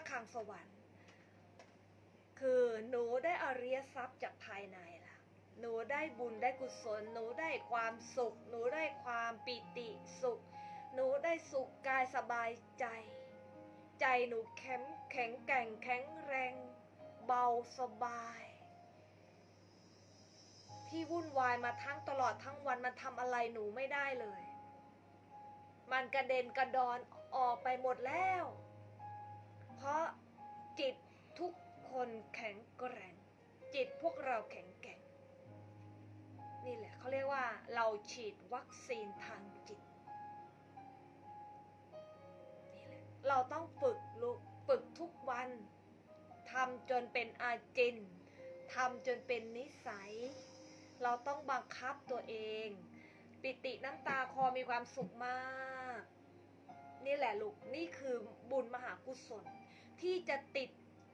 ระฆังสวรรค์ คือหนูได้อริยทรัพย์จากภายในล่ะ หนูได้บุญได้กุศล หนูได้ความสุข หนูได้ความปิติสุข หนูได้สุขกายสบายใจ ใจหนูแข็งแข็งแกร่งแข็งแรง เบาสบายที่วุ่นวายมาทั้งตลอดทั้งวันมันทำอะไรหนูไม่ได้เลย มันกระเด็นกระดอนออกไปหมดแล้ว เพราะจิตทุกคนแข็งแกร่ง จิตพวกเราแข็งแกร่ง นี่แหละเขาเรียกว่าเราฉีดวัคซีนทางจิต นี่แหละเราต้องฝึกลูกฝึกทุกวันทำจนเป็นอาจินทำจนเป็นนิสัย เราต้องบังคับตัวเอง ปิติน้ำตาคอมีความสุขมาก นี่แหละลูกนี่คือบุญมหากุศล ที่จะติด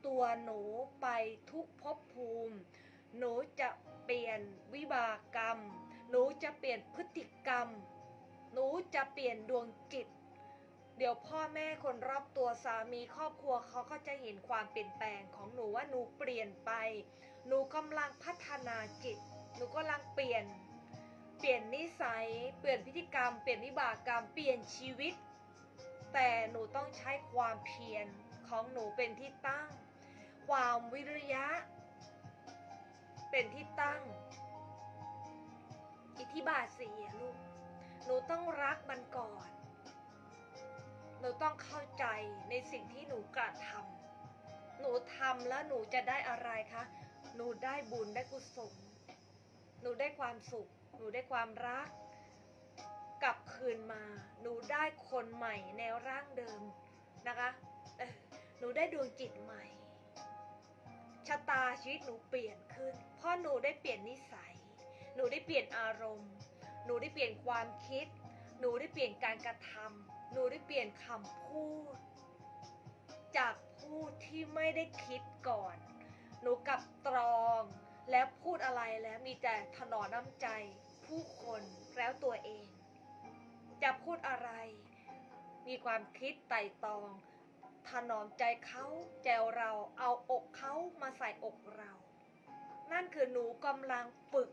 ตัวหนูไปทุกภพภูมิ หนูจะเปลี่ยนวิบากกรรม หนูจะเปลี่ยนพฤติกรรม หนูจะเปลี่ยนดวงจิต เดี๋ยวพ่อแม่คนรอบตัวสามีครอบครัวเขาก็จะเห็นความเปลี่ยนแปลงของหนูว่าหนูเปลี่ยนไป หนูกำลังพัฒนาจิต หนูกำลังเปลี่ยน เปลี่ยนนิสัย เปลี่ยนพฤติกรรม เปลี่ยนวิบากกรรม เปลี่ยนชีวิต แต่หนูต้องใช้ความเพียรของหนูเป็นที่ตั้ง ความวิริยะ เป็นที่ตั้ง อิทธิบาทสี่ลูก หนูต้องรักมันก่อน หนูต้องเข้าใจในสิ่งที่หนูกระทำหนูทำแล้วหนูจะได้อะไรคะ หนูได้บุญได้กุศล หนูได้ความสุข หนูได้ความรัก นมา หนูได้คนใหม่แนร่างเดิมนะคะหนูได้ดวงจิตใหม่ ชะตาชีวิตหนูเปลี่ยนขึ้น เพราะหนูได้เปลี่ยนนิสัย หนูได้เปลี่ยนอารมณ์ หนูได้เปลี่ยนความคิด หนูได้เปลี่ยนการกระทำหนูได้เปลี่ยนคำพูด จากพูดที่ไม่ได้คิดก่อน หนูกลับตรองแล้วพูดอะไรแล้วมีแต่ถนอน้ำใจผู้คนแล้วตัวเอง จะพูดอะไร มีความคิดไต่ตอง ถนอมใจเขาแจวเราเอาอกเขามาใส่อกเรา นั่นคือหนูกำลังฝึก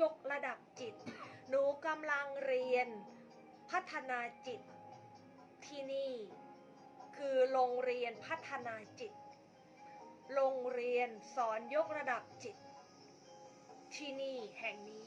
ยกระดับจิต หนูกำลังเรียน พัฒนาจิต ที่นี่ คือโรงเรียนพัฒนาจิต โรงเรียนสอนยกระดับจิต ที่นี่แห่งนี้